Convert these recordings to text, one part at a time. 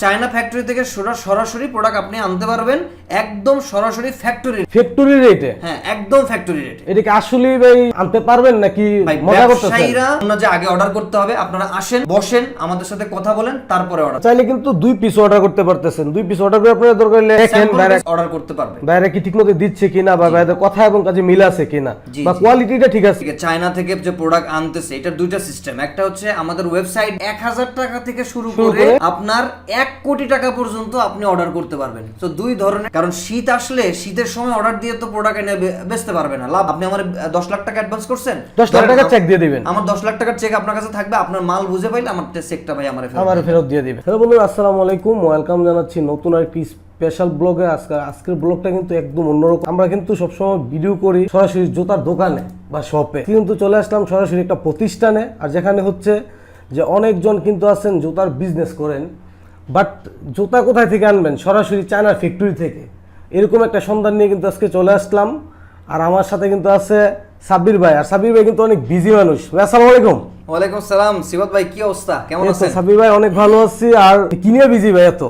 China factory থেকে সোজা সরাসরি প্রোডাক্ট আপনি আনতে পারবেন একদম সরাসরি ফ্যাক্টরি ফ্যাক্টরি রেটে হ্যাঁ একদম ফ্যাক্টরি রেটে এটা কি আসলেই ভাই আনতে পারবেন নাকি মজা করতেছেন? ব্যবসায়ীরা আপনার যে আগে অর্ডার করতে হবে আপনারা আসেন বসেন আমাদের সাথে কথা বলেন তারপরে অর্ডার চাইলে কিন্তু দুই পিস অর্ডার করতে পারতেছেন। দুই পিস অর্ডার করে আপনারা দরকার হলে দেখেন বাইরে অর্ডার করতে পারবেন। বাইরে কি ঠিকমতো দিচ্ছে কিনা বা বাইরে কথা এবং কাজে মিল আছে কিনা? বা। কোয়ালিটিটা ঠিক আছে? চায়না থেকে যে প্রোডাক্ট আনতেছে এটা দুইটা সিস্টেম একটা হচ্ছে আমাদের ওয়েবসাইট এক হাজার টাকা থেকে শুরু করে আপনার এক কোটি টাকা পর্যন্ত আপনি অর্ডার করতে পারবেন। তো দুই ধরনের কারণ শীত আসলে শীতের সময় অর্ডার দিয়ে তো প্রোডাক্ট এনে বেচতে পারবে না। লাভ আপনি আমার দশ লাখ টাকা অ্যাডভান্স করছেন? দশ লাখ টাকা চেক দিয়ে দিবেন। আমার দশ লাখ টাকার চেক আপনার কাছে থাকবে আপনার মাল বুঝে পাইলে আমার চেকটা ভাই আমার আমার ফেরত দিয়ে দিবে হ্যালো বন্ধুরা আসসালামু আলাইকুম। ওয়েলকাম জানাচ্ছি নতুন আরেকটি স্পেশাল ব্লগে আজকে আজকের ব্লগটা কিন্তু একদম অন্যরকম। আমরা কিন্তু সবসময় ভিডিও করি সরাসরি জুতার দোকানে বা শপে কিন্তু চলে আসলাম সরাসরি একটা প্রতিষ্ঠানে আর যেখানে হচ্ছে যে অনেকজন কিন্তু আছেন জুতার বিজনেস করেন। বাট জুতা কোথায় থেকে আনবেন? সরাসরি চায়নার ফ্যাক্টরি থেকে। এরকম একটা সন্ধান নিয়ে কিন্তু আজকে চলে আসলাম। আর আমার সাথে কিন্তু আছে সাব্বির ভাই। আর সাব্বির ভাই কিন্তু অনেক বিজি মানুষ। আসসালামু আলাইকুম। ওয়ালাইকুম সালাম সিবাত ভাই কি অবস্থা? কেমন আছেন? সাব্বির ভাই অনেক ভালো আছি। আর কি নিয়ে বিজি ভাই এত?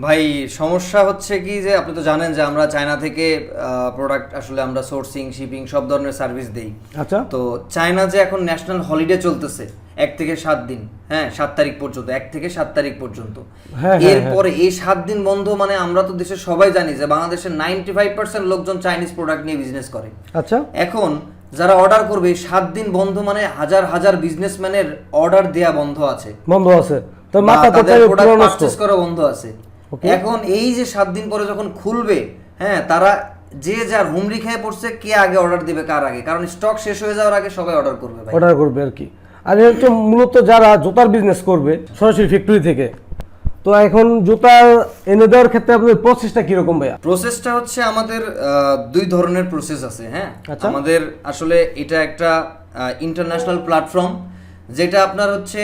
ভাই সমস্যা হচ্ছে কি যে আপনি তো জানেন যে আমরা চায়না থেকে প্রোডাক্ট আসলে আমরা সোর্সিং শিপিং সব ধরনের সার্ভিস দেই। আচ্ছা। তো চায়না যে এখন ন্যাশনাল হলিডে চলতেছে এক থেকে সাত দিন হ্যাঁ সাত তারিখ পর্যন্ত এক থেকে সাত তারিখ পর্যন্ত। হ্যাঁ, হ্যাঁ, এরপরে এই সাত দিন বন্ধ মানে আমরা তো দেশের সবাই জানি যে বাংলাদেশের নাইনটি ফাইভ পার্সেন্ট লোকজন চাইনিজ প্রোডাক্ট নিয়ে বিজনেস করে। আচ্ছা। এখন যারা অর্ডার করবে সাত দিন বন্ধ মানে হাজার হাজার বিজনেসম্যানের অর্ডার দেয়া বন্ধ আছে। বন্ধ আছে। তো মাথা তো পুরো নষ্ট। করা বন্ধ আছে. এখন এই যে সাত দিন পরে যখন খুলবে হ্যাঁ তারা যে যার হুমড়ি খেয়ে পড়ছে কে আগে অর্ডার দিবে কার আগে? কারণ স্টক শেষ হয়ে যাওয়ার আগে সবাই অর্ডার করবে অর্ডার করবে আর কি। আর হচ্ছে মূলত যারা জুতার বিজনেস করবে সরাসরি ফ্যাক্টরি থেকে তো এখন জুতা এনে দেওয়ার ক্ষেত্রে আপনাদের প্রসেসটা কীরকম ভাইয়া? প্রসেসটা হচ্ছে আমাদের দুই ধরনের প্রসেস আছে হ্যাঁ? আচ্ছা। আমাদের আসলে এটা একটা ইন্টারন্যাশনাল প্ল্যাটফর্ম যেটা আপনার হচ্ছে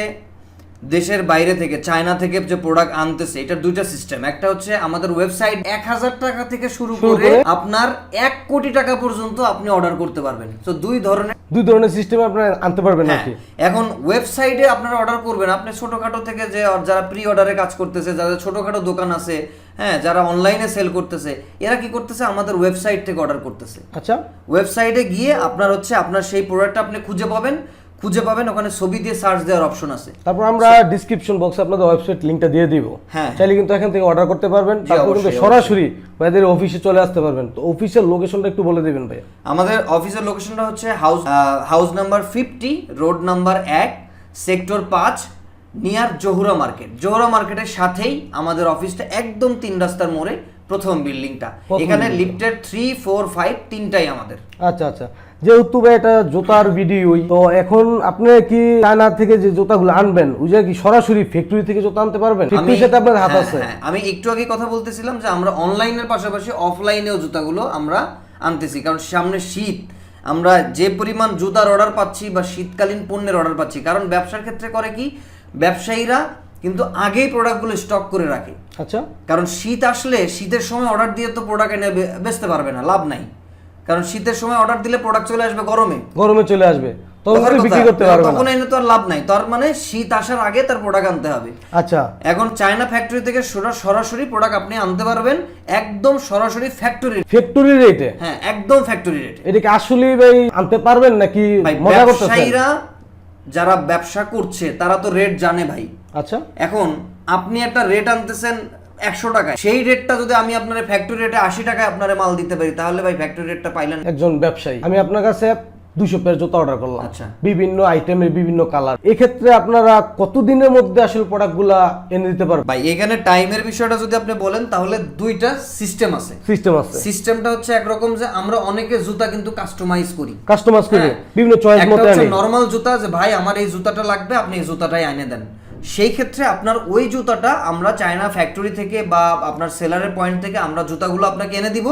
দেশের বাইরে থেকে চায়না থেকে যে প্রোডাক্ট আনতেছে এটার দুইটা সিস্টেম একটা হচ্ছে আমাদের ওয়েবসাইট এক হাজার টাকা থেকে শুরু করে আপনার এক কোটি টাকা পর্যন্ত আপনি অর্ডার করতে পারবেন। তো দুই ধরনের দুই ধরনের সিস্টেমে আপনারা আনতে পারবেন হ্যাঁ, নাকি? এখন ওয়েবসাইটে আপনারা অর্ডার করবেন। আপনি ছোটখাটো থেকে যে যারা প্রি অর্ডারে কাজ করতেছে যাদের ছোটখাটো দোকান আছে হ্যাঁ যারা অনলাইনে সেল করতেছে এরা কি করতেছে? আমাদের ওয়েবসাইট থেকে অর্ডার করতেছে। আচ্ছা। ওয়েবসাইটে গিয়ে আপনার হচ্ছে আপনার সেই প্রোডাক্টটা আপনি খুঁজে পাবেন। খুঁজে পাবেন ওখানে ছবি দিয়ে সার্চ দেওয়ার অপশন আছে। তারপর আমরা ডিসক্রিপশন বক্সে আপনাদের ওয়েবসাইট লিংকটা দিয়ে দিব। হ্যাঁ। চাইলে কিন্তু এখান থেকে অর্ডার করতে পারবেন। তারপর কিন্তু সরাসরি ভাইদের অফিসে চলে আসতে পারবেন। তো অফিসের লোকেশনটা একটু বলে দিবেন ভাইয়া। আমাদের অফিসের লোকেশনটা হচ্ছে house house number fifty road number এক সেক্টর পাঁচ নিয়ার জহুরা মার্কেট জহুরা মার্কেটের সাথেই আমাদের অফিসটা একদম তিন রাস্তার মোড়ে প্রথম বিল্ডিংটা এখানে। লিফটের থ্রি ফোর ফাইভ তিনটাই আমাদের। আচ্ছা আচ্ছা। যেহেতু এটা জুতার ভিডিওই তো এখন আপনি কি চায়না থেকে যে জুতাগুলো আনবেন ওই যে কি সরাসরি ফ্যাক্টরি থেকে জুতা আনতে পারবেন? ফ্যাক্টরির সাথে আপনার হাত হ্যাঁ, আছে। হ্যাঁ, আমি একটু আগে কথা বলতেছিলাম যে আমরা অনলাইনের পাশাপাশি অফলাইনেও জুতাগুলো আমরা আনতেছি কারণ সামনে শীত আমরা যে পরিমাণ জুতার অর্ডার পাচ্ছি বা শীতকালীন পণ্যের অর্ডার পাচ্ছি কারণ ব্যবসার ক্ষেত্রে করে কি ব্যবসায়ীরা কিন্তু আগেই প্রোডাক্টগুলো স্টক করে রাখে। আচ্ছা। কারণ শীত আসলে শীতের সময় অর্ডার দিয়ে তো প্রোডাক্ট এনে বেচতে পারবে না লাভ নাই। কারণ শীতের সময় অর্ডার দিলে প্রোডাক্ট চলে আসবে গরমে। গরমে চলে আসবে। তখন বিক্রি করতে পারবে তখন এনে তো আর লাভ নাই। তার মানে শীত আসার আগে তার প্রোডাক্ট আনতে হবে। আচ্ছা। এখন চায়না ফ্যাক্টরি থেকে সোজা সরাসরি প্রোডাক্ট আপনি আনতে পারবেন একদম সরাসরি ফ্যাক্টরি ফ্যাক্টরি রেটে হ্যাঁ একদম ফ্যাক্টরি রেটে এটা কি আসলেই ভাই আনতে পারবেন নাকি ভাই মজা করতেছেন? ব্যবসায়ীরা যারা ব্যবসা করছে তারা তো রেট জানে ভাই। আচ্ছা। এখন আপনি একটা রেট আনতেছেন একশো টাকায়। সেই রেটটা যদি আমি আপনার ফ্যাক্টরি রেটে আশি টাকায় আপনার মাল দিতে পারি তাহলে ভাই ফ্যাক্টরি রেটটা পাইলেন একজন ব্যবসায়ী। আমি আপনার কাছে দুশো পেয়ার জুতা অর্ডার করলাম। আচ্ছা। বিভিন্ন আইটেমের বিভিন্ন কালার এক্ষেত্রে আপনারা কতদিনের মধ্যে আসলে প্রোডাক্টগুলা এনে দিতে পারবেন? ভাই এখানে টাইমের বিষয়টা যদি আপনি বলেন তাহলে দুইটা সিস্টেম আছে। সিস্টেম আছে। সিস্টেমটা হচ্ছে একরকম যে আমরা অনেকে জুতা কিন্তু কাস্টমাইজ করি। কাস্টমাইজ করে। হ্যাঁ। বিভিন্ন চয়েস একটা মতো হচ্ছে নর্মাল জুতা যে ভাই আমার এই জুতাটা লাগবে আপনি এই জুতাটাই এনে দেন। সেই ক্ষেত্রে আপনার ওই জুতাটা আমরা চায়না ফ্যাক্টরি থেকে বা আপনার সেলারের পয়েন্ট থেকে আমরা জুতাগুলো আপনাকে এনে দিব।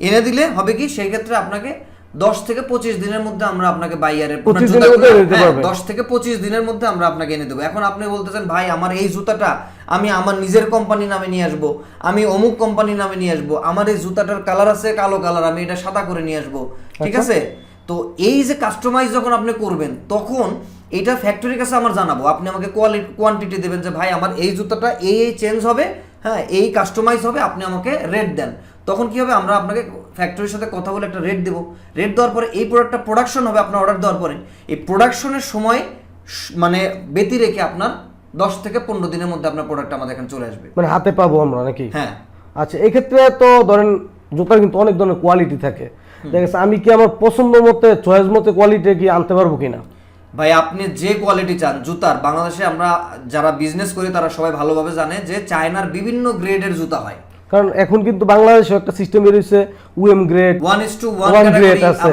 এনে দিলে হবে কি? সেই ক্ষেত্রে আপনাকে দশ থেকে পঁচিশ দিনের মধ্যে আমরা আপনাকে বাইয়ারের 25 দিনের মধ্যে এনে দিতে দশ থেকে পঁচিশ দিনের মধ্যে আমরা আপনাকে এনে দেবো। এখন আপনি বলতেছেন ভাই আমার এই জুতাটা আমি আমার নিজের কোম্পানি নামে নিয়ে আসব। আমি অমুক কোম্পানি নামে নিয়ে আসব। আমার এই জুতাটার কালার আছে কালো কালার আমি এটা সাদা করে নিয়ে আসব। ঠিক আচ্ছা। আছে? তো এই যে কাস্টমাইজ যখন আপনি করবেন তখন এটা ফ্যাক্টরির কাছে আমার জানাব। আপনি আমাকে কোয়ালিটি কোয়ান্টিটি দেবেন যে ভাই আমার এই জুতাটা এই এই চেঞ্জ হবে হ্যাঁ এই কাস্টমাইজ হবে আপনি আমাকে রেট দেন। তখন কি হবে? আমরা আপনাকে ফ্যাক্টরির সাথে কথা বলে একটা রেট দেবো। রেট দেওয়ার পরে এই প্রোডাক্টটা প্রোডাকশন হবে আপনার অর্ডার দেওয়ার পরে। এই প্রোডাকশনের সময় মানে ব্যতি রেখে আপনার দশ থেকে পনেরো দিনের মধ্যে আপনার প্রোডাক্ট আমাদের এখানে চলে আসবে। মানে হাতে পাবো আমরা নাকি? হ্যাঁ। আচ্ছা এক্ষেত্রে তো ধরেন জুতার কিন্তু অনেক ধরনের কোয়ালিটি থাকে। দেখা আমি কি আমার পছন্দ মতে চয়েস মতে কোয়ালিটি কি আনতে পারব কিনা? ভাই আপনি যে কোয়ালিটি চান জুতার বাংলাদেশে আমরা যারা বিজনেস করি তারা সবাই ভালোভাবে জানে যে চায়নার বিভিন্ন গ্রেডের জুতা হয় কারণ এখন কিন্তু বাংলাদেশে একটা সিস্টেম বেরিয়েছে উএম গ্রেড ইস টু One আছে।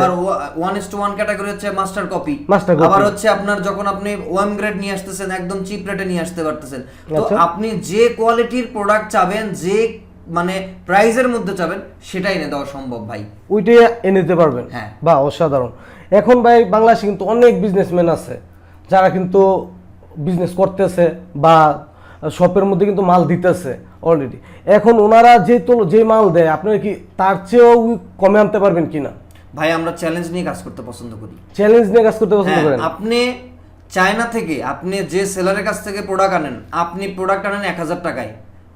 আবার ইস টু ক্যাটাগরি হচ্ছে মাস্টার কপি। আবার হচ্ছে আপনার যখন আপনি ওয়ান গ্রেড নিয়ে আসতেছেন একদম চিপ রেটে নিয়ে আসতে পারতেছেন তো আচ্ছা। আপনি যে কোয়ালিটির প্রোডাক্ট চাবেন যে মানে প্রাইজের মধ্যে চাবেন সেটাই এনে দেওয়া সম্ভব ভাই ওইটাই এনে দিতে পারবেন হ্যাঁ। বা অসাধারণ এখন ভাই বাংলাদেশে কিন্তু অনেক বিজনেসম্যান আছে যারা কিন্তু বিজনেস করতেছে বা শপের মধ্যে কিন্তু মাল দিতেছে অলরেডি এখন ওনারা যে তো যে মাল দেয় আপনারা কি তার চেয়েও কমে আনতে পারবেন কিনা? ভাই আমরা চ্যালেঞ্জ নিয়ে কাজ করতে পছন্দ করি। চ্যালেঞ্জ নিয়ে কাজ করতে পছন্দ হ্যাঁ, করেন? আপনি চায়না থেকে আপনি যে সেলারের কাছ থেকে প্রোডাক্ট আনেন আপনি প্রোডাক্ট আনেন এক হাজার টাকায়।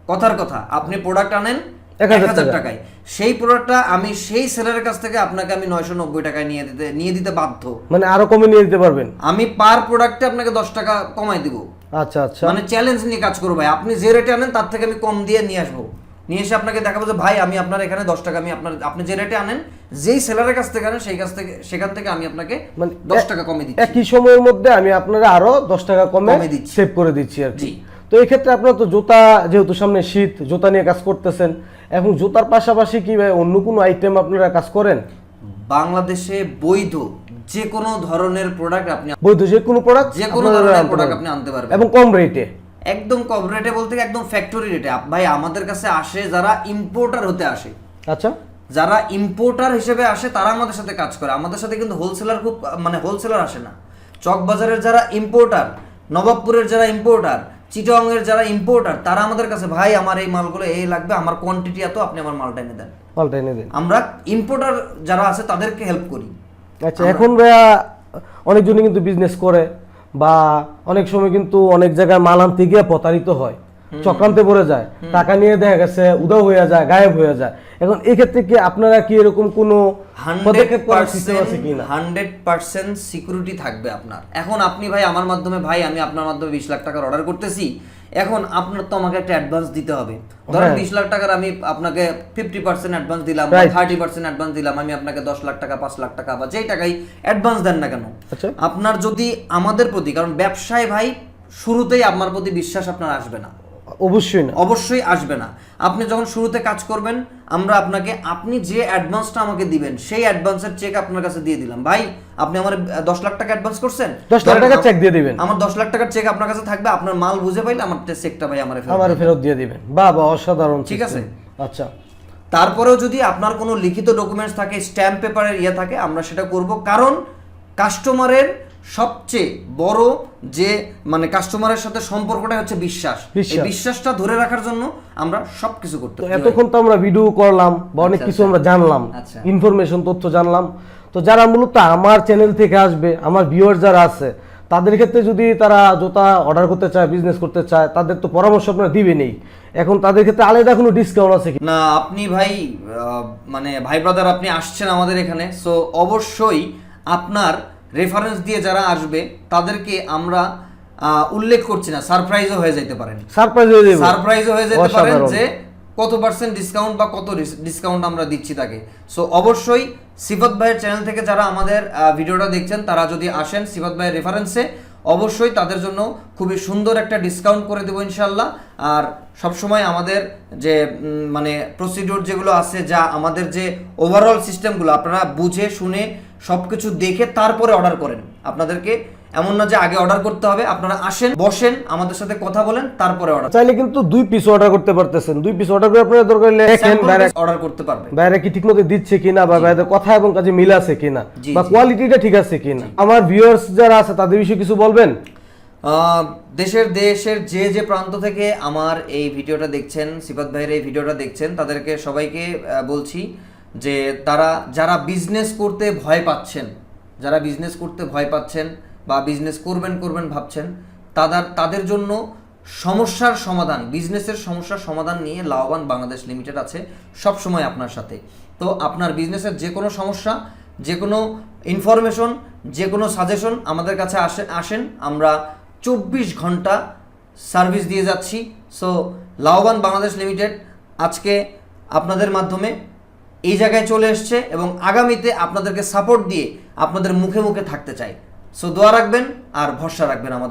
কথার কথা আপনি প্রোডাক্ট আনেন এক 1000 হাজার টাকায়। সেই প্রোডাক্টটা আমি সেই সেলারের কাছ থেকে আপনাকে আমি নয়শো নব্বই টাকায় নিয়ে দিতে নিয়ে দিতে বাধ্য। মানে আরও কমে নিয়ে দিতে পারবেন? আমি পার প্রোডাক্টে আপনাকে দশ টাকা কমাই দিব। আচ্ছা আচ্ছা। মানে চ্যালেঞ্জ নিয়ে কাজ করব ভাই। আপনি যে রেটে আনেন তার থেকে আমি কম দিয়ে নিয়ে আসব। নিয়ে এসে আপনাকে দেখাবো যে ভাই আমি আপনার এখানে দশ টাকা আমি আপনার আপনি যে রেটে আনেন যেই সেলারের কাছ থেকে আনেন সেই কাছ থেকে সেখান থেকে আমি আপনাকে মানে দশ টাকা কমে দিচ্ছি। একই সময়ের মধ্যে আমি আপনারা আরও দশ টাকা কমে। সেভ করে দিচ্ছি আর কি। তো এই ক্ষেত্রে আপনারা তো জুতা যেহেতু সামনে শীত জুতা নিয়ে কাজ করতেছেন এবং জুতার পাশাপাশি কি ভাই অন্য কোনো আইটেম আপনারা কাজ করেন? বাংলাদেশে বৈধ যে কোনো ধরনের প্রোডাক্ট আপনি বৈধ যে কোনো প্রোডাক্ট যে কোনো ধরনের প্রোডাক্ট আপনি আনতে পারবেন। এবং কম রেটে একদম কম রেটে বলতে একদম ফ্যাক্টরি রেটে ভাই আমাদের কাছে আসে যারা ইম্পোর্টার হতে আসে। আচ্ছা। যারা ইম্পোর্টার হিসেবে আসে তারা আমাদের সাথে কাজ করে। আমাদের সাথে কিন্তু হোলসেলার খুব মানে হোলসেলার আসে না। চকবাজারের যারা ইম্পোর্টার নবাবপুরের যারা ইম্পোর্টার চিটংয়ের যারা ইম্পোর্টার তারা আমাদের কাছে ভাই আমার এই মালগুলো এই লাগবে আমার কোয়ান্টিটি এত আপনি আমার মালটা এনে দেন। মালটা এনে দেন। আমরা ইম্পোর্টার যারা আছে তাদেরকে হেল্প করি। আচ্ছা এখন ভাইয়া অনেকজনই কিন্তু বিজনেস করে বা অনেক সময় কিন্তু অনেক জায়গায় মাল আনতে গিয়ে প্রতারিত হয়। চক্রান্তে পড়ে যায় টাকা নিয়ে দেখা গেছে উদাও হয়ে যায় গায়েব হয়ে যায়। এখন এই ক্ষেত্রে কি আপনারা কি এরকম কোনো হান্ড্রেড পার্সেন্ট সিকিউরিটি থাকবে আপনার। এখন আপনি ভাই আমার মাধ্যমে ভাই আমি আপনার মাধ্যমে বিশ লাখ টাকার অর্ডার করতেছি। এখন আপনার তো আমাকে একটা অ্যাডভান্স দিতে হবে। ধরেন হ্যাঁ। বিশ লাখ টাকার আমি আপনাকে ফিফটি পার্সেন্ট অ্যাডভান্স দিলাম থার্টি পার্সেন্ট অ্যাডভান্স দিলাম আমি আপনাকে দশ লাখ টাকা পাঁচ লাখ টাকা বা যেই টাকাই অ্যাডভান্স দেন না কেন। আচ্ছা। আপনার যদি আমাদের প্রতি কারণ ব্যবসায় ভাই শুরুতেই আপনার প্রতি বিশ্বাস আপনার আসবে না। অবশ্যই না। অবশ্যই আসবে না। আপনি যখন শুরুতে কাজ করবেন আমরা আপনাকে আপনি যে অ্যাডভান্সটা আমাকে দিবেন সেই অ্যাডভান্সের চেক আপনার কাছে দিয়ে দিলাম। ভাই আপনি আমার দশ লাখ টাকা অ্যাডভান্স করছেন? দশ লাখ টাকা চেক দিয়ে দিবেন। আমার দশ লাখ টাকার চেক আপনার কাছে থাকবে আপনার মাল বুঝে পাইলে আমার চেকটা ভাই আমার আমার ফেরত দিয়ে দিবেন। বা বা অসাধারণ ঠিক আছে। আচ্ছা। তারপরেও যদি আপনার কোনো লিখিত ডকুমেন্টস থাকে স্ট্যাম্প পেপারের ইয়ে থাকে আমরা সেটা করব। কারণ কাস্টমারের সবচেয়ে বড় যে মানে কাস্টমারের সাথে সম্পর্কটা হচ্ছে বিশ্বাস। এই বিশ্বাসটা ধরে রাখার জন্য আমরা সবকিছু করতে তো এতক্ষণ তো আমরা ভিডিও করলাম বা অনেক আচ্ছা, কিছু আমরা জানলাম আচ্ছা। ইনফরমেশন তথ্য জানলাম। তো যারা মূলত আমার চ্যানেল থেকে আসবে আমার ভিউয়ার যারা আছে তাদের ক্ষেত্রে যদি তারা জুতা অর্ডার করতে চায় বিজনেস করতে চায় তাদের তো পরামর্শ আপনারা দিবেনই। এখন তাদের ক্ষেত্রে আলাদা কোনো ডিসকাউন্ট আছে কি? না আপনি ভাই মানে ভাই ব্রাদার আপনি আসছেন আমাদের এখানে সো অবশ্যই আপনার রেফারেন্স দিয়ে যারা আসবে তাদেরকে আমরা উল্লেখ করছি না সারপ্রাইজও হয়ে যেতে পারেন সারপ্রাইজ হয়ে যাবে সারপ্রাইজও হয়ে যেতে পারেন যে কত পার্সেন্ট ডিসকাউন্ট বা কত ডিসকাউন্ট আমরা দিচ্ছি তাকে। সো অবশ্যই সিফত ভাইয়ের চ্যানেল থেকে যারা আমাদের ভিডিওটা দেখছেন তারা যদি আসেন সিফত ভাইয়ের রেফারেন্সে অবশ্যই তাদের জন্য খুবই সুন্দর একটা ডিসকাউন্ট করে দেবো ইনশাল্লাহ আর সবসময় আমাদের যে মানে প্রসিডিউর যেগুলো আছে যা আমাদের যে ওভারঅল সিস্টেমগুলো আপনারা বুঝে শুনে সব কিছু দেখে তারপরে অর্ডার করেন। আপনাদেরকে এমন না যে আগে অর্ডার করতে হবে আপনারা আসেন বসেন আমাদের সাথে কথা বলেন তারপরে অর্ডার চাইলে কিন্তু দুই পিস অর্ডার করতে পারতেছেন। দুই পিস অর্ডার করে আপনারা দরকার হলে দেখেন বাইরে অর্ডার করতে পারবে বাইরে কি ঠিক মতো দিচ্ছে কিনা বা বাইরে কথা এবং কাজে মিল আছে কিনা বা কোয়ালিটিটা ঠিক আছে কিনা। আমার ভিউয়ার্স যারা আছে তাদের বিষয়ে কিছু বলবেন? দেশের দেশের যে যে প্রান্ত থেকে আমার এই ভিডিওটা দেখছেন সিফাত ভাইয়ের এই ভিডিওটা দেখছেন তাদেরকে সবাইকে বলছি যে তারা, যারা বিজনেস করতে ভয় পাচ্ছেন, যারা বিজনেস করতে ভয় পাচ্ছেন বা বিজনেস করবেন করবেন ভাবছেন, তাদের তাদের জন্য সমস্যার সমাধান বিজনেসের সমস্যার সমাধান নিয়ে লাভবান বাংলাদেশ লিমিটেড আছে সব সময় আপনার সাথে। তো আপনার বিজনেসের যে কোনো সমস্যা যে কোনো ইনফরমেশন যে কোনো সাজেশন আমাদের কাছে আসে, আসেন, আমরা চব্বিশ ঘণ্টা সার্ভিস দিয়ে যাচ্ছি। সো লাভবান বাংলাদেশ লিমিটেড আজকে আপনাদের মাধ্যমে এই জায়গায় চলে এসছে এবং আগামীতে আপনাদেরকে সাপোর্ট দিয়ে আপনাদের মুখে মুখে থাকতে চাই। সো দোয়া রাখবেন আর ভরসা রাখবেন আমাদের